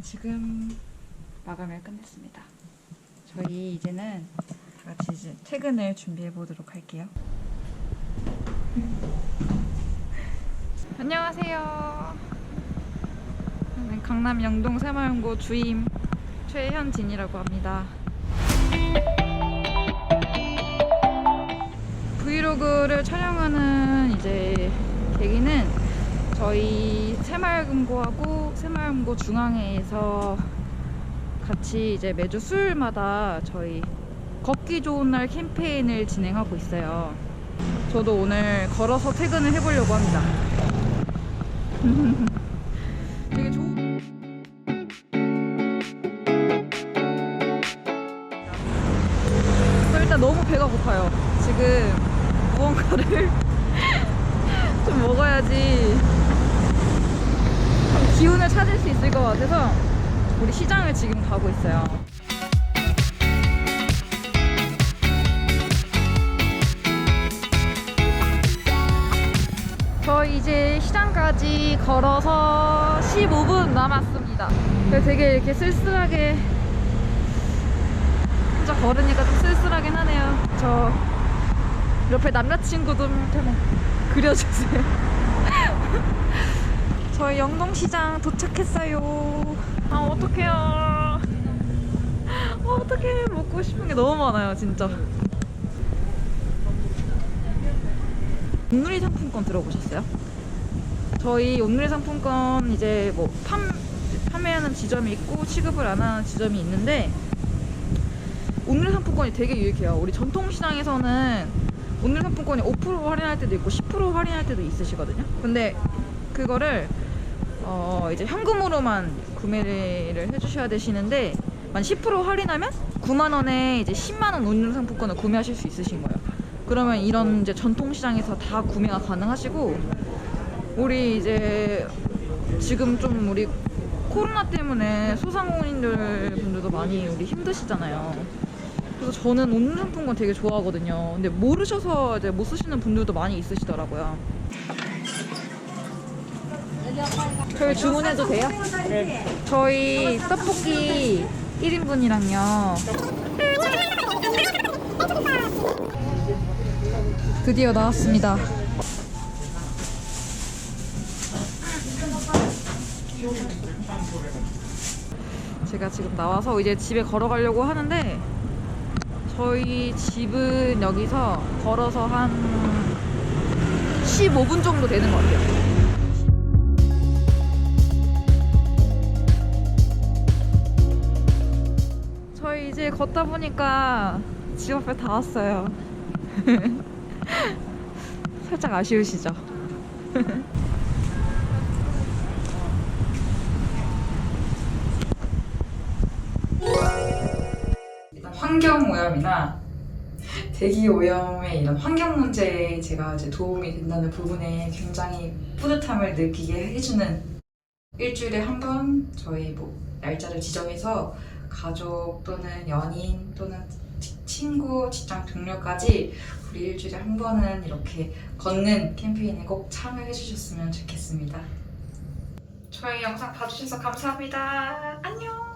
지금 마감을 끝냈습니다. 저희 이제는 다 같이 이제 퇴근을 준비해 보도록 할게요. 안녕하세요. 저는 강남 영동 새마을고 주임 최현진이라고 합니다. 브이로그를 촬영하는 이제 계기는 저희 새마을금고하고 새마을금고 중앙회에서 같이 이제 매주 수요일마다 저희 걷기 좋은 날 캠페인을 진행하고 있어요. 저도 오늘 걸어서 퇴근을 해보려고 합니다. 되게 좋은. 저 일단 너무 배가 고파요. 지금 무언가를 좀 먹어야지 좀 기운을 찾을 수 있을 것 같아서 우리 시장을 지금 가고 있어요. 저 이제 시장까지 걸어서 15분 남았습니다. 되게 이렇게 쓸쓸하게 혼자 걸으니까 좀 쓸쓸하긴 하네요. 저 옆에 남자친구도 좀 그려주세요. 저희 영동시장 도착했어요. 아 어떡해요. 아, 어떡해 먹고 싶은 게 너무 많아요 진짜. 온누리 상품권 들어보셨어요? 저희 온누리 상품권 이제 뭐 판, 판매하는 지점이 있고 취급을 안 하는 지점이 있는데 온누리 상품권이 되게 유익해요. 우리 전통시장에서는 온누리 상품권이 5% 할인할 때도 있고 10% 할인할 때도 있으시거든요. 근데 그거를 어 이제 현금으로만 구매를 해주셔야 되시는데 만 10% 할인하면 9만 원에 이제 10만 원 온누리 상품권을 구매하실 수 있으신 거예요. 그러면 이런 이제 전통 시장에서 다 구매가 가능하시고 우리 이제 지금 좀 우리 코로나 때문에 소상공인들 분들도 많이 우리 힘드시잖아요. 그래서 저는 온누리 상품권 되게 좋아하거든요. 근데 모르셔서 이제 못 쓰시는 분들도 많이 있으시더라고요. 저희 주문해도 돼요? 네. 저희 떡볶이 1인분이랑요. 드디어 나왔습니다. 제가 지금 나와서 이제 집에 걸어가려고 하는데 저희 집은 여기서 걸어서 한 15분 정도 되는 것 같아요. 이제 걷다 보니까 집 앞에 다 왔어요. 살짝 아쉬우시죠? 환경 오염이나 대기 오염의 이런 환경 문제에 제가 이제 도움이 된다는 부분에 굉장히 뿌듯함을 느끼게 해주는 일주일에 한 번 저희 뭐 날짜를 지정해서 가족 또는 연인 또는 치- 친구, 직장 동료까지 우리 일주일에 한 번은 이렇게 걷는 캠페인에 꼭 참여해 주셨으면 좋겠습니다. 저희 영상 봐주셔서 감사합니다. 안녕!